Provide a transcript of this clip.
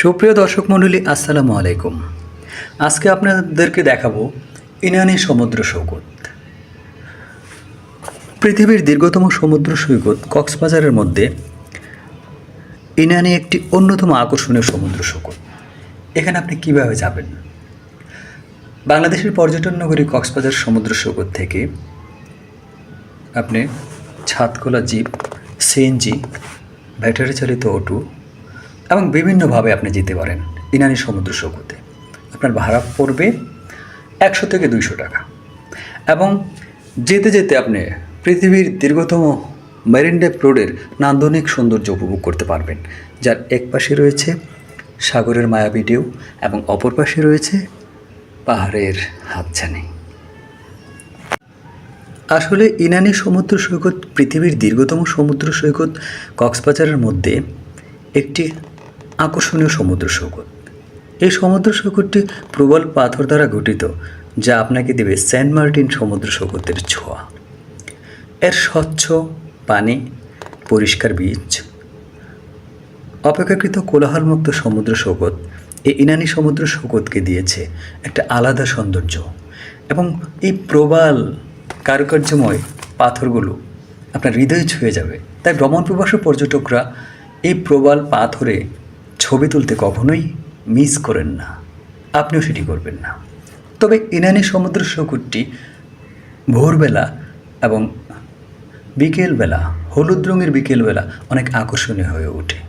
সুপ্রিয় দর্শক মণ্ডলী, আসসালামু আলাইকুম। আজকে আপনাদেরকে দেখাবো ইনানি সমুদ্র সৈকত। পৃথিবীর দীর্ঘতম সমুদ্র সৈকত কক্সবাজারের মধ্যে ইনানি একটি অন্যতম আকর্ষণীয় সমুদ্র সৈকত। এখানে আপনি কীভাবে যাবেন? বাংলাদেশের পর্যটন নগরী কক্সবাজার সমুদ্র সৈকত থেকে আপনি ছাদখোলা জিপ, সিএনজি ব্যাটারি চালিত অটো এবং বিভিন্নভাবে আপনি যেতে পারেন ইনানি সমুদ্র সৈকতে। আপনার ভাড়া পড়বে একশো থেকে দুইশো টাকা। এবং যেতে যেতে আপনি পৃথিবীর দীর্ঘতম মেরিন ড্রাইভ রোডের নান্দনিক সৌন্দর্য উপভোগ করতে পারবেন। যার এক পাশে রয়েছে সাগরের মায়াবী ঢেউ এবং অপর পাশে রয়েছে পাহাড়ের হাতছানি। আসলে ইনানি সমুদ্র সৈকত পৃথিবীর দীর্ঘতম সমুদ্র সৈকত কক্সবাজারের মধ্যে একটি আকর্ষণীয় সমুদ্র সৈকত। এই সমুদ্র সৈকতটি প্রবল পাথর দ্বারা গঠিত, যা আপনাকে দেবে সেন্ট মার্টিন সমুদ্র সৈকতের ছোঁয়া। এর স্বচ্ছ পানি, পরিষ্কার বীজ অপেক্ষাকৃত কোলাহলমুক্ত সমুদ্র সৈকত, এই ইনানি সমুদ্র সৈকতকে দিয়েছে একটা আলাদা সৌন্দর্য এবং এই প্রবাল, কারুকার্যময় পাথরগুলো আপনার হৃদয় ছুঁয়ে যাবে। তাই ভ্রমণ প্রবাসী পর্যটকরা এই প্রবাল পাথরে ছবি তুলতে কখনোই মিস করেন না। আপনিও সেটি করবেন না। তবে ইনানি সমুদ্র সৈকতটি ভোরবেলা এবং বিকেলবেলা, হলুদ রঙের বিকেলবেলা অনেক আকর্ষণীয় হয়ে ওঠে।